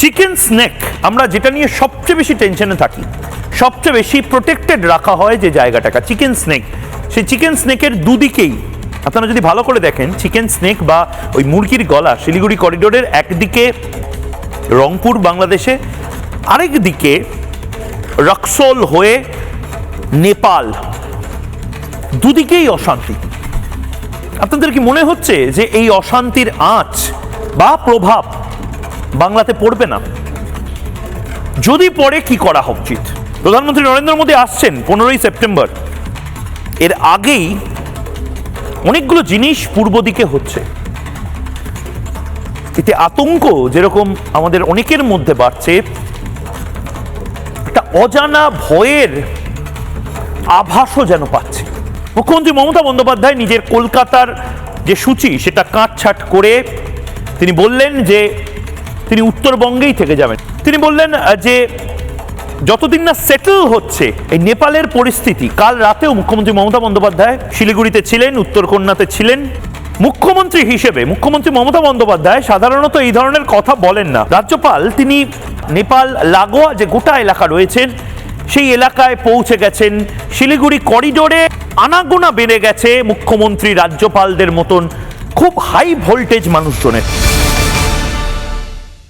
Chicken snake আমরা যেটা নিয়ে সবচেয়ে বেশি টেনশনে থাকি, সবচেয়ে বেশি প্রোটেক্টেড রাখা হয় যে জায়গাটাকে চিকেন স্নেক সেই চিকেন স্নেকের দুদিকেই, আপনারা যদি ভালো করে দেখেন চিকেন স্নেক বা ওই মুরগির গলা শিলিগুড়ি করিডোরের একদিকে রংপুর, বাংলাদেশে আরেক দিকে রক্সোল হয়ে নেপাল। দুদিকেই অশান্তি। আপনাদের কি মনে হচ্ছে যে এই অশান্তির আঁচ বা প্রভাব বাংলাতে পড়বে না। যদি পড়ে কি করা উচিত প্রধানমন্ত্রী নরেন্দ্র মোদী আসছেন পনেরোই সেপ্টেম্বর। এর আগেই অনেকগুলো জিনিস পূর্ব দিকে হচ্ছে। এতে আতঙ্ক যেরকম আমাদের অনেকের মধ্যে বাড়ছে, একটা অজানা ভয়ের আভাসও যেন পাচ্ছে। মুখ্যমন্ত্রী মমতা বন্দ্যোপাধ্যায় নিজের কলকাতার যে সূচি, সেটা কাটছাট করে তিনি বললেন যে তিনি উত্তরবঙ্গেই থেকে যাবেন। তিনি বললেন যে যতদিন না সেটেল হচ্ছে এই নেপালের পরিস্থিতি, কাল রাতেও মুখ্যমন্ত্রী মমতা বন্দ্যোপাধ্যায় শিলিগুড়িতে ছিলেন, উত্তরকন্যাতে ছিলেন। মুখ্যমন্ত্রী হিসেবে মুখ্যমন্ত্রী মমতা বন্দ্যোপাধ্যায় সাধারণত এই ধরনের কথা বলেন না। রাজ্যপাল, তিনি নেপাল, লাগোয়া যে গোটা এলাকা রয়েছেন, সেই এলাকায় পৌঁছে গেছেন। শিলিগুড়ি করিডোরে আনাগোনা বেড়ে গেছে মুখ্যমন্ত্রী রাজ্যপালদের মতন খুব হাই ভোল্টেজ মানুষজনের।